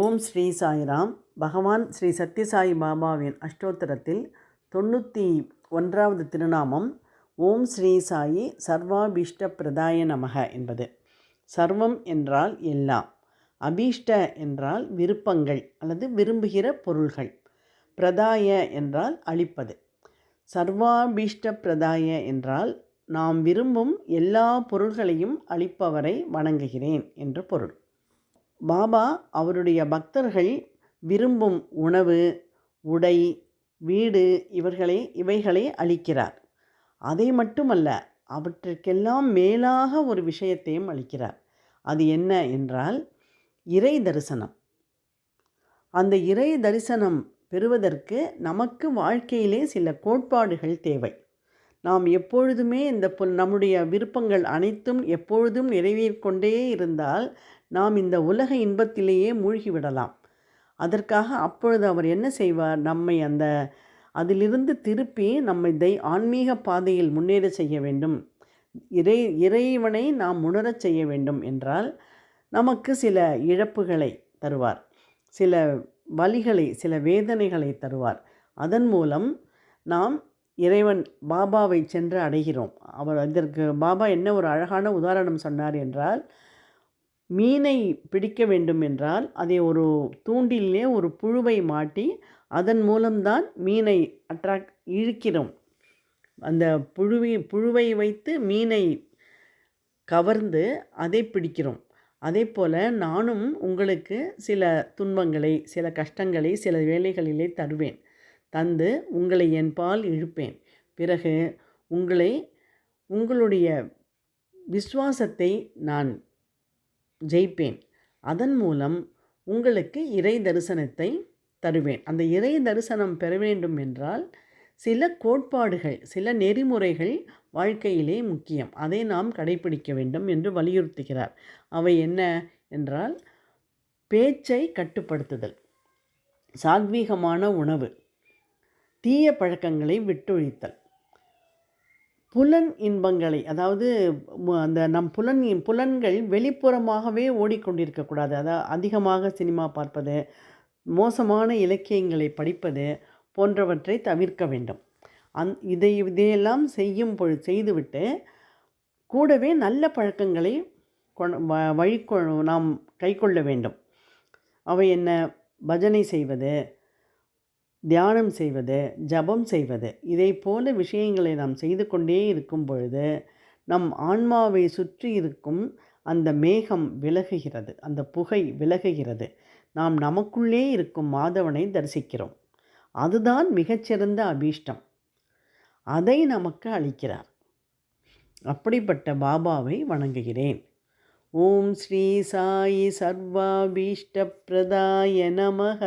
ஓம் ஸ்ரீ சாய்ராம். பகவான் ஸ்ரீ சத்யசாயி பாபாவின் அஷ்டோத்தரத்தில் தொண்ணூற்றி ஒன்றாவது திருநாமம் ஓம் ஸ்ரீ சாயி சர்வாபீஷ்ட பிரதாய நமக என்பது. சர்வம் என்றால் எல்லாம் அபீஷ்ட என்றால் விருப்பங்கள் அல்லது விரும்புகிற பொருள்கள் பிரதாய என்றால் அளிப்பது. சர்வாபீஷ்ட பிரதாய என்றால் நாம் விரும்பும் எல்லா பொருள்களையும் அளிப்பவரை வணங்குகிறேன் என்று பொருள். பாபா அவருடைய பக்தர்கள் விரும்பும் உணவு உடை வீடு இவர்களை இவைகளை அளிக்கிறார். அதை மட்டுமல்ல அவற்றிற்கெல்லாம் மேலாக ஒரு விஷயத்தையும் அளிக்கிறார். அது என்ன என்றால் இறை தரிசனம். அந்த இறை தரிசனம் பெறுவதற்கு நமக்கு வாழ்க்கையிலே சில கோட்பாடுகள் தேவை. நாம் எப்பொழுதுமே இந்த பொ- நம்முடைய விருப்பங்கள் அனைத்தும் எப்பொழுதும் நிறைவேறிக்கொண்டே இருந்தால் நாம் இந்த உலக இன்பத்திலேயே மூழ்கிவிடலாம். அதற்காக அப்பொழுது அவர் என்ன செய்வார்? நம்மை அந்த அதிலிருந்து திருப்பி நம்மை தை ஆன்மீக பாதையில் முன்னேற செய்ய வேண்டும். இறை இறைவனை நாம் உணரச் செய்ய வேண்டும் என்றால் நமக்கு சில இழப்புகளை தருவார். சில வலிகளை சில வேதனைகளை தருவார். அதன் மூலம் நாம் இறைவன் பாபாவை சென்று அடைகிறோம். அவர் இதற்கு பாபா என்ன ஒரு அழகான உதாரணம் சொன்னார் என்றால் மீனை பிடிக்க வேண்டும் என்றால் அதை ஒரு தூண்டிலே ஒரு புழுவை மாட்டி அதன் மூலம்தான் மீனை அட்ராக்ட் இழுக்கிறோம். அந்த புழுவை புழுவை வைத்து மீனை கவர்ந்து அதை பிடிக்கிறோம். அதே போல் நானும் உங்களுக்கு சில துன்பங்களை சில கஷ்டங்களை சில வேலைகளிலே தருவேன். தந்து உங்களை என் பால் இழுப்பேன். பிறகு உங்களை உங்களுடைய விசுவாசத்தை நான் ஜெயிப்பேன். அதன் மூலம் உங்களுக்கு இறை தரிசனத்தை தருவேன். அந்த இறை தரிசனம் பெற வேண்டும் என்றால் சில கோட்பாடுகள் சில நெறிமுறைகள் வாழ்க்கையிலே முக்கியம். அதை நாம் கடைபிடிக்க வேண்டும் என்று வலியுறுத்துகிறார். அவை என்ன என்றால் பேச்சை கட்டுப்படுத்துதல் சாத்வீகமான உணவு தீய பழக்கங்களை விட்டொழித்தல். புலன் இன்பங்களை அதாவது அந்த நம் புலன் புலன்கள் வெளிப்புறமாகவே ஓடிக்கொண்டிருக்கக்கூடாது அதாவது அதிகமாக சினிமா பார்ப்பது மோசமான இலக்கியங்களை படிப்பது போன்றவற்றை தவிர்க்க வேண்டும். அந் இதை இதையெல்லாம் செய்யும் பொழு செய்துவிட்டு கூடவே நல்ல பழக்கங்களை கொண் வ- வழிகொ நாம் கைக்கொள்ள வேண்டும். அவை என்ன? பஜனை செய்வது தியானம் செய்வது ஜபம் செய்வது இதை போல விஷயங்களை நாம் செய்து கொண்டே இருக்கும் பொழுது நம் ஆன்மாவை சுற்றி இருக்கும் அந்த மேகம் விலகுகிறது அந்த புகை விலகுகிறது. நாம் நமக்குள்ளே இருக்கும் மாதவனை தரிசிக்கிறோம். அதுதான் மிகச்சிறந்த அபீஷ்டம். அதை நமக்கு அளிக்கிறார். அப்படிப்பட்ட பாபாவை வணங்குகிறேன். ஓம் ஸ்ரீ சாயி சர்வாபீஷ்ட பிரதாய நமக.